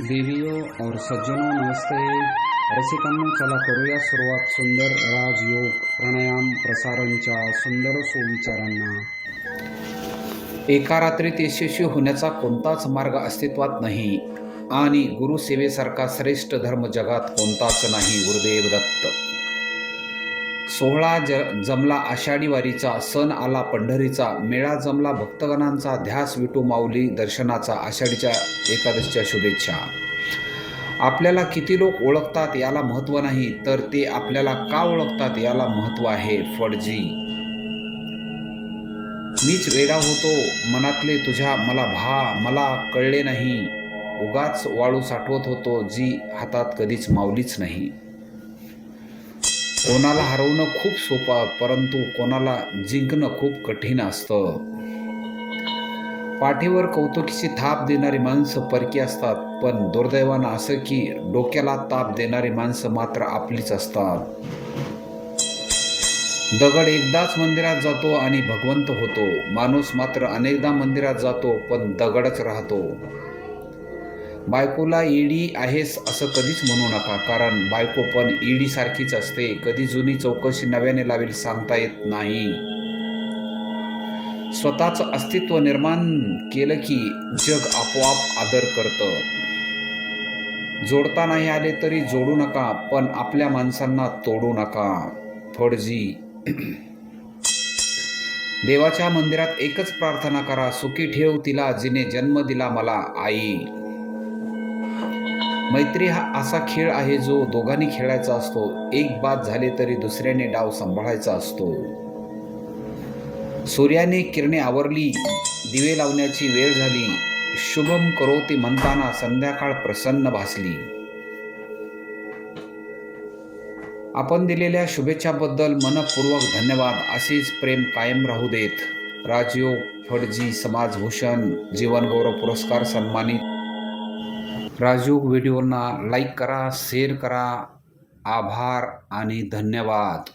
देवियों और सज्जनों नमस्ते। रसिकांनो चला करूया सुरुवात सुंदर राजयोग। प्राणायाम प्रसारणच्या सुंदर सुविचारांना। एका रात्रीत यशस्वी होण्याचा कोणताच मार्ग अस्तित्वात नाही आणि गुरुसेवेसारखा श्रेष्ठ धर्म जगात कोणताच नाही गुरुदेव दत्त। सोहळा ज जमला आषाढी वारीचा सण आला पंढरीचा मेळा जमला भक्तगणांचा ध्यास विटू माऊली दर्शनाचा आषाढीच्या एकादशीच्या शुभेच्छा. आपल्याला किती लोक ओळखतात याला महत्त्व नाही तर ते आपल्याला का ओळखतात याला महत्त्व आहे फडजी. मीच वेडा होतो मनातले तुझ्या मला भा मला कळले नाही. उगाच वाळू साठवत होतो जी हातात कधीच मावलीच नाही. कोणाला हरवणं खूप सोपं परंतु कोणाला जिंकणं खूप कठीण असतं. पाठीवर कौतुकीची थाप देणारी माणसं परकी असतात पण दुर्दैवानं असं की डोक्याला ताप देणारी माणसं मात्र आपलीच असतात. दगड एकदाच मंदिरात जातो आणि भगवंत होतो. माणूस मात्र अनेकदा मंदिरात जातो पण दगडच राहतो. बायकोला ईडी आहेस असं कधीच म्हणू नका कारण बायको पण ईडी सारखीच असते. कधी जुनी चौकशी नव्याने लावेल सांगता येत नाही. स्वतःचं अस्तित्व निर्माण केलं की जग आपोआप आदर करतं. जोडता नाही आले तरी जोडू नका पण आपल्या माणसांना तोडू नका. फडजी. देवाच्या मंदिरात एकच प्रार्थना करा सुखी ठेव तिला जिने जन्म दिला मला आई. मैत्री हा असा खेळ आहे जो दोघांनी खेळायचा असतो. एक बाद झाले तरी दुसऱ्याने डाव सांभाळायचा असतो. सूर्याने किरणे आवरली दिवे लावण्याची वेळ झाली. शुभम करोती म्हणताना संध्याकाळ प्रसन्न भासली. आपण दिलेल्या शुभेच्छाबद्दल मनपूर्वक धन्यवाद. असेच प्रेम कायम राहू देत. राजयोग फडजी समाजभूषण जीवनगौरव पुरस्कार सन्मानित राजयोग व्हिडिओना लाईक करा शेअर करा. आभार आणि धन्यवाद.